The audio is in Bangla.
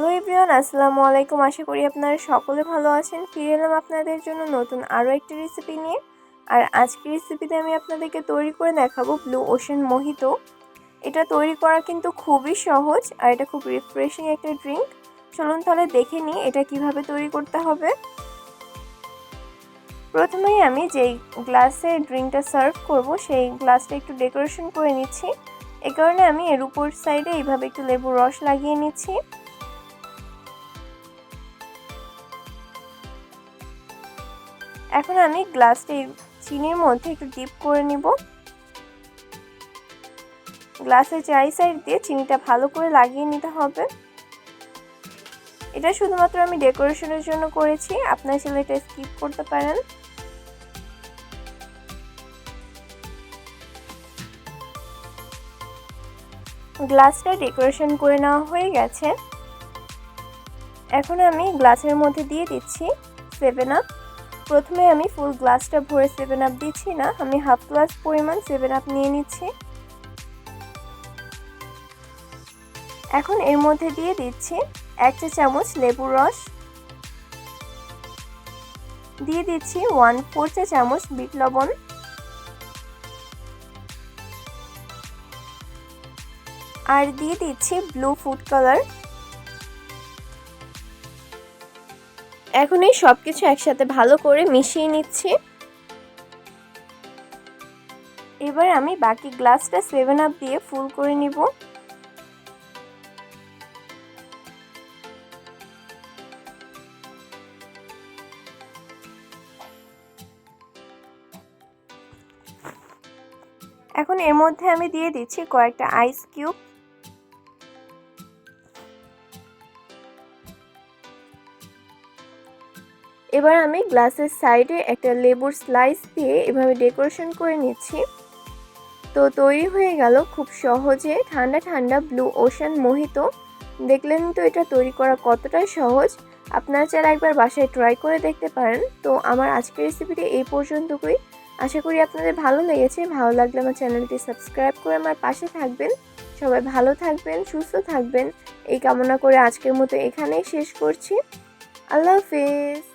হ্যালো এভরিওয়ান, আসসালামু আলাইকুম। আশা করি আপনারা সকলে ভালো আছেন। ফিরে এলাম আপনাদের জন্য নতুন আরও একটি রেসিপি নিয়ে। আর আজকের রেসিপিতে আমি আপনাদেরকে তৈরি করে দেখাবো ব্লু ওশেন মোহিত এটা তৈরি করা কিন্তু খুবই সহজ আর এটা খুব রিফ্রেশিং একটা ড্রিঙ্ক চলুন তাহলে দেখে নিই এটা কীভাবে তৈরি করতে হবে। প্রথমেই আমি যেই গ্লাসে ড্রিঙ্কটা সার্ভ করব, সেই গ্লাসটা একটু ডেকোরেশন করে নিচ্ছি। এ কারণে আমি এর উপর সাইডে এইভাবে একটু লেবুর রস লাগিয়ে নিচ্ছি। এখন আমি গ্লাসটি চিনির মধ্যে একটু ডিপ করে নিব। গ্লাসের চারি সাইড দিয়ে চিনিটা ভালো করে লাগিয়ে নিতে হবে। এটা শুধুমাত্র আমি ডেকোরেশনের জন্য করেছি, আপনার ছেলে এটা স্কিপ করতে পারেন। গ্লাসটা ডেকোরেশন করে নেওয়া হয়ে গেছে। এখন আমি গ্লাসের মধ্যে দিয়ে দিচ্ছি সেভেন আপ। প্রথমে আমি ফুল গ্লাসটা ভরে সেভেন আপ দিচ্ছি না, আমি হাফ গ্লাস পরিমাণ সেভেন আপ নিয়ে নিচ্ছি। এখন এর মধ্যে দিয়ে দিচ্ছি এক চা চামচ লেবুর রস। দিয়ে দিচ্ছি ওয়ান ফোর চা চামচ বিট লবণ। আর দিয়ে দিচ্ছি ব্লু ফুড কালার এখন এই সব কিছু একসাথে ভালো করে মিশিয়ে নিচ্ছি। এবার আমি বাকি গ্লাসটা সেভেন আপ দিয়ে ফুল করে নিব। এখন এর মধ্যে আমি দিয়ে দিচ্ছি কয়েকটা আইস কিউব এবার আমি গ্লাসের সাইডে একটা লেবুর স্লাইস দিয়ে এভাবে ডেকোরেশন করে নিচ্ছি তো তৈরি হয়ে গেল খুব সহজে ঠান্ডা ঠান্ডা ব্লু ওশান মোহিত। দেখলেন তো এটা তৈরি করা কতটাই সহজ। আপনারা চাইলে একবার বাসায় ট্রাই করে দেখতে পারেন। তো আমার আজকের রেসিপিটি এই পর্যন্তই। আশা করি আপনাদের ভালো লেগেছে। ভালো লাগলে আমার চ্যানেলটি সাবস্ক্রাইব করে আমার পাশে থাকবেন। সবাই ভালো থাকবেন, সুস্থ থাকবেন। এই কামনা করে আজকের মতো এখানেই শেষ করছি। আল্লাহ হাফিজ।